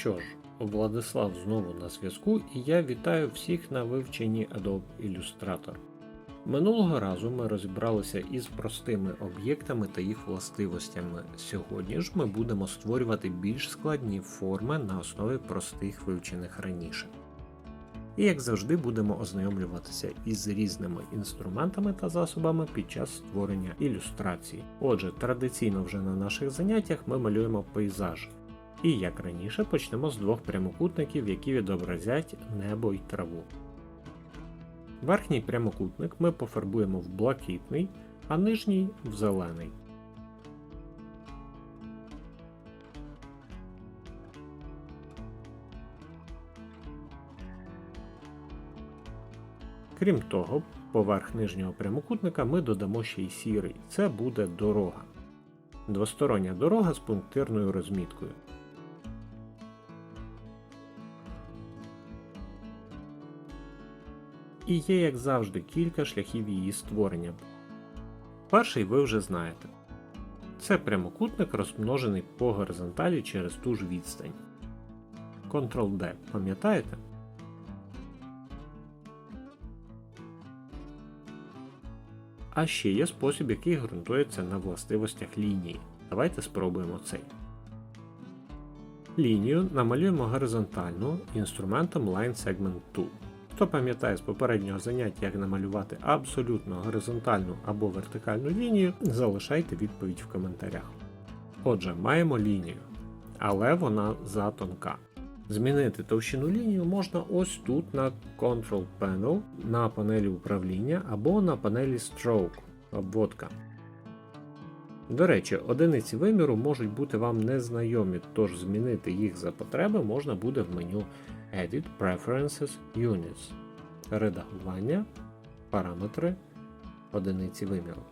що ж, Владислав знову на зв'язку і я вітаю всіх на вивченні Adobe Illustrator. Минулого разу ми розібралися із простими об'єктами та їх властивостями. Сьогодні ж ми будемо створювати більш складні форми на основі простих вивчених раніше. І як завжди будемо ознайомлюватися із різними інструментами та засобами під час створення ілюстрацій. Отже, традиційно вже на наших заняттях ми малюємо пейзаж. І як раніше почнемо з двох прямокутників, які відобразять небо й траву. Верхній прямокутник ми пофарбуємо в блакитний, а нижній в зелений. Крім того, поверх нижнього прямокутника ми додамо ще й сірий. Це буде дорога. Двостороння дорога з пунктирною розміткою. І є, як завжди, кілька шляхів її створення. Перший ви вже знаєте. Це прямокутник розмножений по горизонталі через ту ж відстань. Ctrl-D, пам'ятаєте? А ще є спосіб, який ґрунтується на властивостях лінії. Давайте спробуємо цей. Лінію намалюємо горизонтально інструментом Line Segment Tool. Хто пам'ятає з попереднього заняття, як намалювати абсолютно горизонтальну або вертикальну лінію, залишайте відповідь в коментарях. Отже, маємо лінію, але вона затонка. Змінити товщину лінію можна ось тут на Control Panel, на панелі управління або на панелі Stroke обводка. До речі, одиниці виміру можуть бути вам незнайомі, тож змінити їх за потреби можна буде в меню Edit Preferences Units, редагування, параметри, одиниці виміру.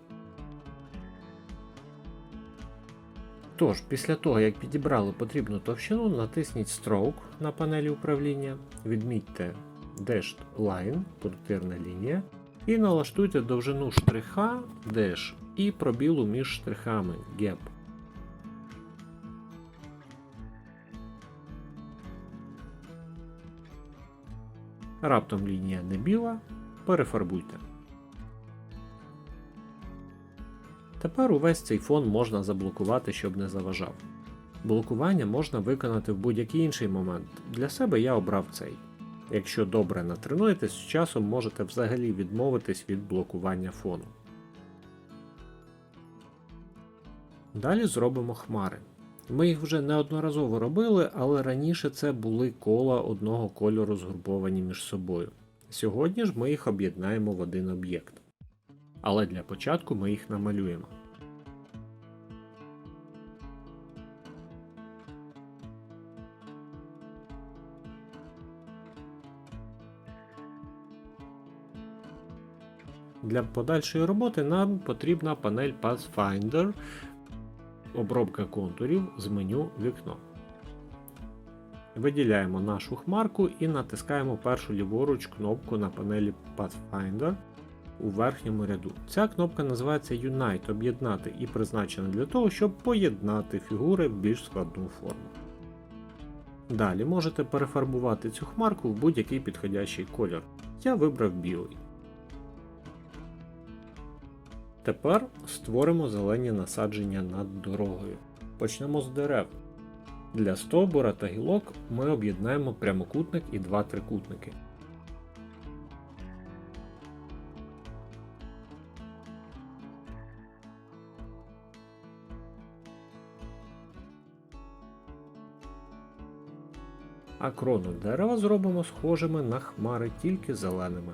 Тож, після того, як підібрали потрібну товщину, натисніть Stroke на панелі управління, відмітьте Dashed Line, пунктирна лінія, і налаштуйте довжину штриха Dash і пробілу між штрихами Gap. Раптом лінія не біла, перефарбуйте. Тепер увесь цей фон можна заблокувати, щоб не заважав. Блокування можна виконати в будь-який інший момент. Для себе я обрав цей. Якщо добре натренуєтесь, з часом можете взагалі відмовитись від блокування фону. Далі зробимо хмари. Ми їх вже неодноразово робили, але раніше це були кола одного кольору згруповані між собою. Сьогодні ж ми їх об'єднаємо в один об'єкт. Але для початку ми їх намалюємо. Для подальшої роботи нам потрібна панель Pathfinder, обробка контурів з меню Вікно. Виділяємо нашу хмарку і натискаємо першу ліворуч кнопку на панелі Pathfinder у верхньому ряду. Ця кнопка називається Unite об'єднати і призначена для того, щоб поєднати фігури в більш складну форму. Далі можете перефарбувати цю хмарку в будь-який підходящий колір. Я вибрав білий. Тепер створимо зелені насадження над дорогою. Почнемо з дерев. Для стовбура та гілок ми об'єднаємо прямокутник і два трикутники. А крону дерева зробимо схожими на хмари тільки зеленими.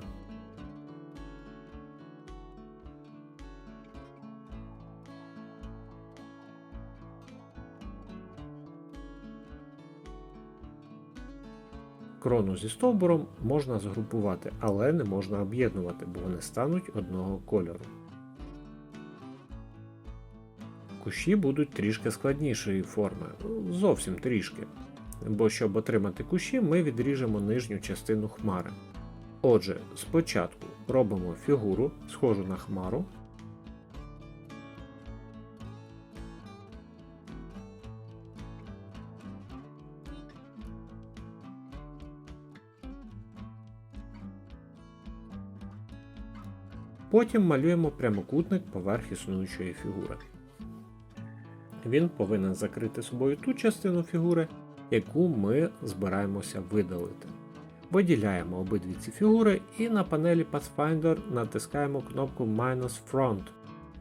Крону зі стовбуром можна згрупувати, але не можна об'єднувати, бо вони стануть одного кольору. Кущі будуть трішки складнішої форми, зовсім трішки. Бо щоб отримати кущі, ми відріжемо нижню частину хмари. Отже, спочатку робимо фігуру, схожу на хмару. Потім малюємо прямокутник поверх існуючої фігури. Він повинен закрити собою ту частину фігури, яку ми збираємося видалити. Виділяємо обидві ці фігури і на панелі Pathfinder натискаємо кнопку Minus Front,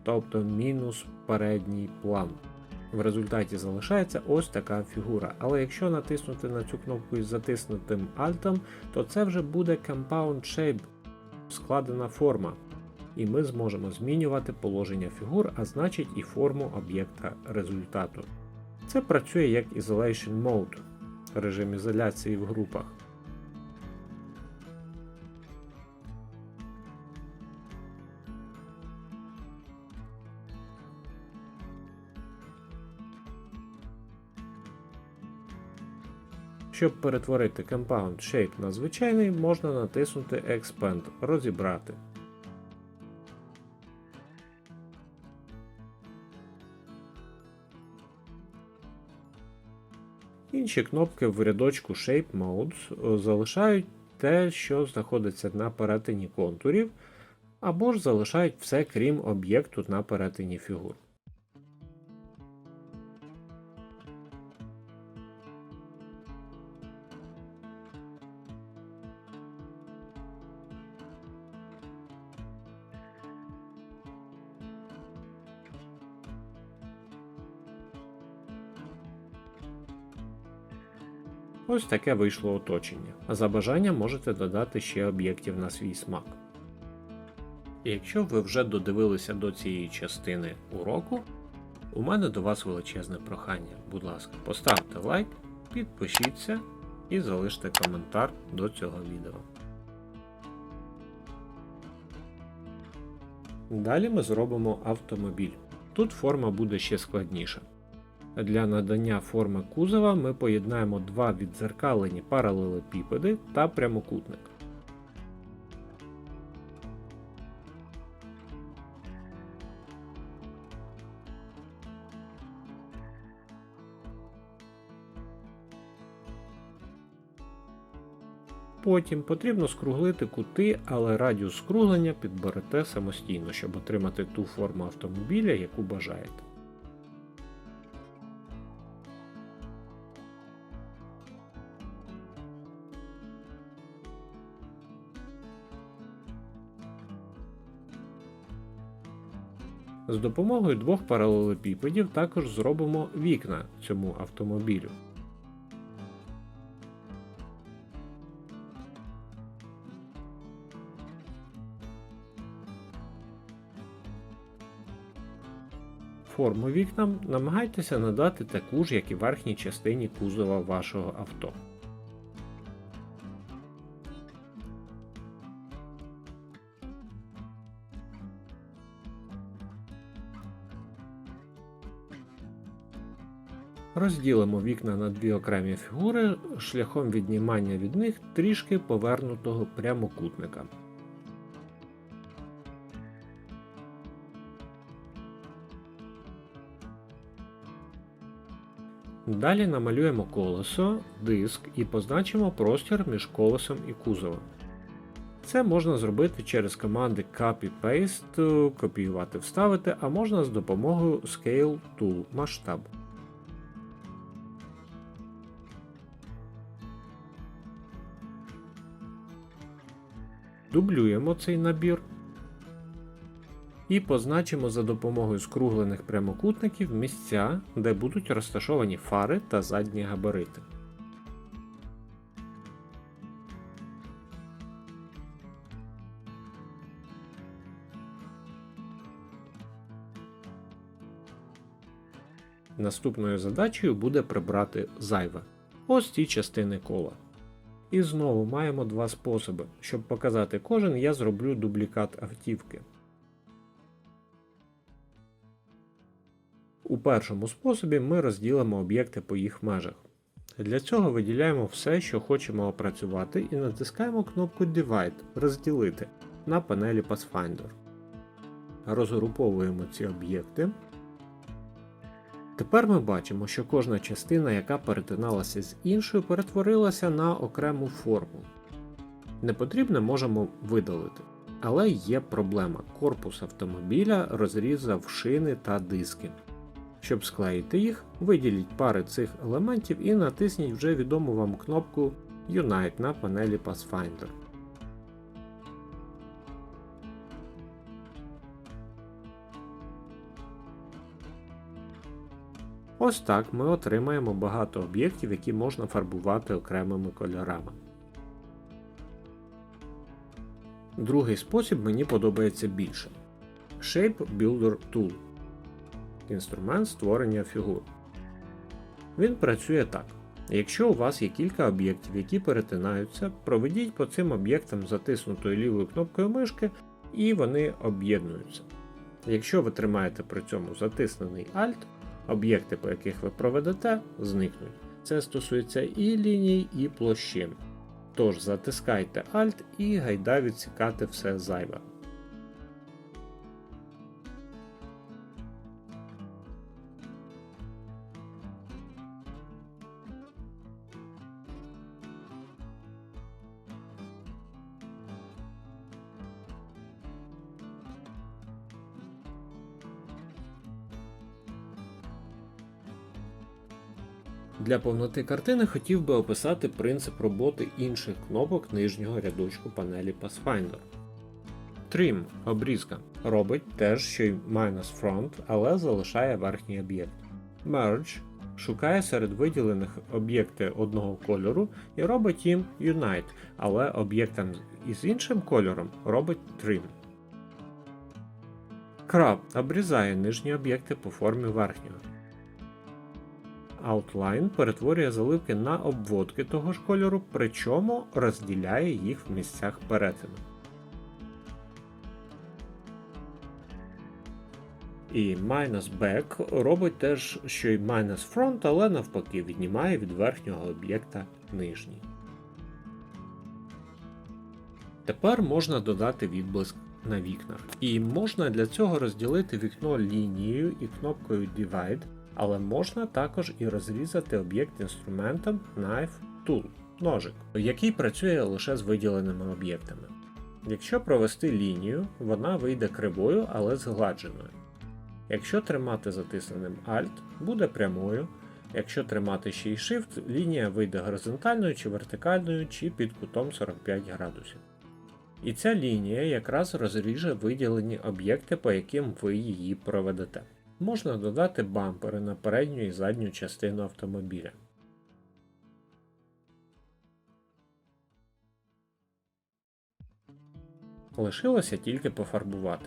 тобто мінус передній план. В результаті залишається ось така фігура, але якщо натиснути на цю кнопку із затиснутим Alt, то це вже буде Compound Shape, складена форма, і ми зможемо змінювати положення фігур, а значить і форму об'єкта результату. Це працює як Isolation Mode, режим ізоляції в групах. Щоб перетворити Compound Shape на звичайний, можна натиснути Expand розібрати. Інші кнопки в рядочку Shape Modes залишають те, що знаходиться на перетині контурів, або ж залишають все крім об'єкту на перетині фігур. Ось таке вийшло оточення, а за бажанням можете додати ще об'єктів на свій смак. Якщо ви вже додивилися до цієї частини уроку, у мене до вас величезне прохання. Будь ласка, поставте лайк, підпишіться і залиште коментар до цього відео. Далі ми зробимо автомобіль. Тут форма буде ще складніша. Для надання форми кузова ми поєднаємо два віддзеркалені паралелепіпеди та прямокутник. Потім потрібно скруглити кути, але радіус скруглення підберете самостійно, щоб отримати ту форму автомобіля, яку бажаєте. З допомогою двох паралелепіпедів також зробимо вікна цьому автомобілю. Форму вікнам намагайтеся надати таку ж, як і верхній частині кузова вашого авто. Розділимо вікна на дві окремі фігури шляхом віднімання від них трішки повернутого прямокутника. Далі намалюємо колесо, диск і позначимо простір між колесом і кузовом. Це можна зробити через команди Copy-Paste, копіювати, вставити, а можна з допомогою Scale Tool масштаб. Дублюємо цей набір і позначимо за допомогою скруглених прямокутників місця, де будуть розташовані фари та задні габарити. Наступною задачею буде прибрати зайве. Ось ці частини кола. І знову маємо два способи. Щоб показати кожен, я зроблю дублікат автівки. У першому способі ми розділимо об'єкти по їх межах. Для цього виділяємо все, що хочемо опрацювати, і натискаємо кнопку Divide розділити на панелі Pathfinder. Розгруповуємо ці об'єкти. Тепер ми бачимо, що кожна частина, яка перетиналася з іншою, перетворилася на окрему форму. Непотрібне можемо видалити. Але є проблема. Корпус автомобіля розрізав шини та диски. Щоб склеїти їх, виділіть пари цих елементів і натисніть вже відому вам кнопку Unite на панелі Pathfinder. Ось так ми отримаємо багато об'єктів, які можна фарбувати окремими кольорами. Другий спосіб мені подобається більше. Shape Builder Tool. Інструмент створення фігур. Він працює так. Якщо у вас є кілька об'єктів, які перетинаються, проведіть по цим об'єктам затиснутою лівою кнопкою мишки і вони об'єднуються. Якщо ви тримаєте при цьому затиснений Alt, об'єкти, по яких ви проведете, зникнуть. Це стосується і ліній, і площин. Тож затискайте Alt і гайда відсікати все зайве. Для повноти картини хотів би описати принцип роботи інших кнопок нижнього рядочку панелі Pathfinder. Trim обрізка робить теж, що й minus front, але залишає верхній об'єкт. Merge шукає серед виділених об'єкти одного кольору і робить їм Unite, але об'єктам із іншим кольором робить Trim. Crop обрізає нижні об'єкти по формі верхнього. Outline перетворює заливки на обводки того ж кольору, причому розділяє їх в місцях перетину. І minus back робить теж, що й minus front, але навпаки віднімає від верхнього об'єкта нижній. Тепер можна додати відблиск на вікнах. І можна для цього розділити вікно лінією і кнопкою Divide, але можна також і розрізати об'єкт інструментом Knife Tool ножик, який працює лише з виділеними об'єктами. Якщо провести лінію, вона вийде кривою, але згладженою. Якщо тримати затисненим Alt, буде прямою. Якщо тримати ще й Shift, лінія вийде горизонтальною чи вертикальною, чи під кутом 45 градусів. І ця лінія якраз розріже виділені об'єкти, по яким ви її проведете. Можна додати бампери на передню і задню частину автомобіля. Лишилося тільки пофарбувати.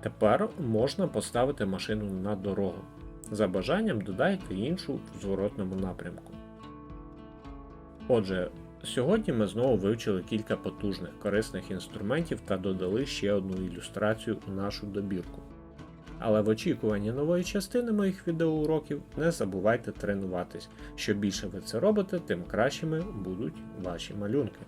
Тепер можна поставити машину на дорогу. За бажанням додайте іншу в зворотному напрямку. Отже, сьогодні ми знову вивчили кілька потужних корисних інструментів та додали ще одну ілюстрацію у нашу добірку. Але в очікуванні нової частини моїх відеоуроків не забувайте тренуватись. Що більше ви це робите, тим кращими будуть ваші малюнки.